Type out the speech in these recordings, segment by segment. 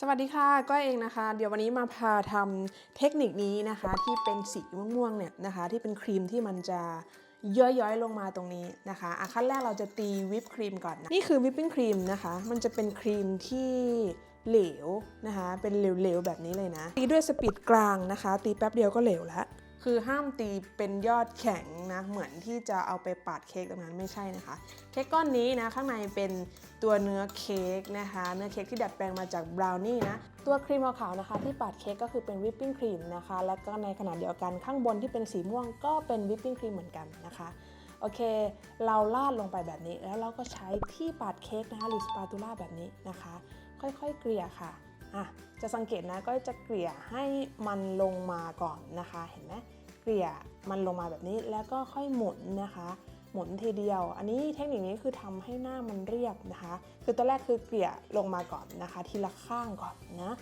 สวัสดีค่ะก้อยเองนะคะ เดี๋ยววันนี้มาพาทำเทคนิคนี้นะคะ ที่เป็นสีม่วงๆเนี่ยนะคะ ที่เป็นครีมที่มันจะย้อยๆ ลงมาตรงนี้นะคะอะขั้นแรกเราจะตีวิปครีมก่อนนะนี่คือวิปปิ้งครีมนะคะ มันจะเป็นครีมที่เหลวนะคะ เป็นเหลวๆแบบนี้เลยนะตีด้วยสปีดกลางนะคะ ตีแป๊บเดียวก็เหลวแล้ว คือห้ามตีเป็นยอดแข็งนะ เหมือนที่จะเอาไปปาดเค้กตรงนั้นไม่ใช่นะคะ เค้กก้อนนี้นะข้างในเป็นตัวเนื้อเค้กนะคะ เนื้อเค้กที่ดัดแปลงมาจากบราวนี่นะ ตัวครีมขาวๆนะคะ ที่ปาดเค้กก็คือเป็นวิปปิ้งครีมนะคะ แล้วก็ในขณะเดียวกันข้างบนที่เป็นสีม่วงก็เป็นวิปปิ้งครีมเหมือนกันนะคะโอเค เราลาดลงไปแบบนี้ แล้วเราก็ใช้ที่ปาดเค้กนะคะ หรือสปาตูล่าแบบนี้นะคะ ค่อยๆ เกลี่ยค่ะ อะจะสังเกตนะก็จะเกลี่ยให้มันลงมาก่อนนะคะเห็นไหมเกลี่ยมันลงมาแบบนี้แล้วก็ค่อยหมุนนะคะ หมุนทีเดียว อันนี้เทคนิคนี้คือทำให้หน้ามันเรียบนะคะ คือตอนแรกคือเกลี่ยลงมาก่อนนะคะ ทีละข้างก่อนนะ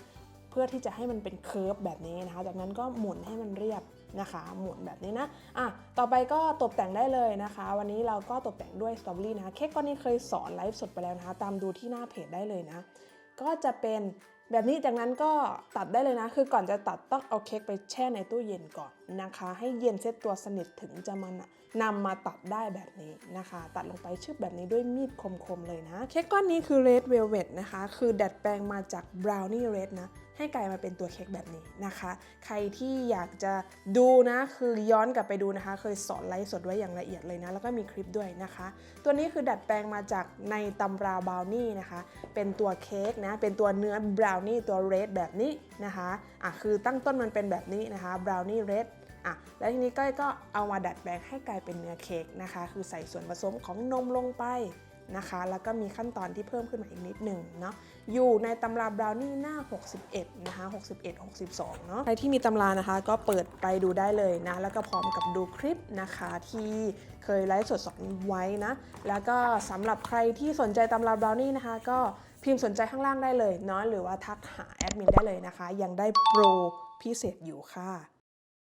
เพื่อที่จะให้มันเป็นเคิร์ฟแบบนี้นะคะ จากนั้นก็หมุนให้มันเรียบนะคะ หมุนแบบนี้นะอะต่อไปก็ตกแต่งได้เลยนะคะ วันนี้เราก็ตกแต่งด้วยสตรอเบอรี่นะคะเค้กก้อนนี้เคยสอนไลฟ์สดไปแล้วนะคะ ตามดูที่หน้าเพจได้เลยนะ ก็จะเป็นแบบนี้จากนั้นก็ตัดได้เลยนะ คือก่อนจะตัดต้องเอาเค้กไปแช่ในตู้เย็นก่อนนะคะ ให้เย็นเซตตัวสนิทถึงจะมานำมาตัดได้แบบนี้นะคะ ตัดลงไปชึบแบบนี้ด้วยมีดคมๆเลยนะ เค้กก้อนนี้คือ Red Velvet นะคะ คือดัดแปลงมาจาก Brownie Red นะให้กลายมาเป็นตัวเค้กแบบนี้นะคะ ใครที่อยากจะดูนะคือย้อนกลับไปดูนะคะ เคยสอนไลฟ์สดไว้อย่างละเอียดเลยนะ แล้วก็มีคลิปด้วยนะคะ ตัวนี้คือดัดแปลงมาจากในตำราบราวนี่นะคะ เป็นตัวเค้กนะ เป็นตัวเนื้อบราวนี่ตัวเรดแบบนี้นะคะอะคือตั้งต้นมันเป็นแบบนี้นะคะบราวนี่เรดอะแล้วทีนี้ก้อยก็เอามาดัดแปลงให้กลายเป็นเนื้อเค้กนะคะ คือใส่ส่วนผสมของนมลงไป นะคะ แล้วก็มีขั้นตอนที่เพิ่มขึ้นมาอีกนิดหนึ่งเนาะอยู่ในตำราบราวนี่หน้า 61 นะคะ 61 62 เนาะใครที่มีตำรานะคะก็เปิดไปดูได้เลยนะ แล้วก็พร้อมกับดูคลิปนะคะที่เคยไลฟ์สดสอนไว้นะ แล้วก็สำหรับใครที่สนใจตำราบราวนี่นะคะ ก็พิมพ์สนใจข้างล่างได้เลยเนาะหรือว่าทักหาแอดมินได้เลยนะคะ ยังได้โปรพิเศษอยู่ค่ะ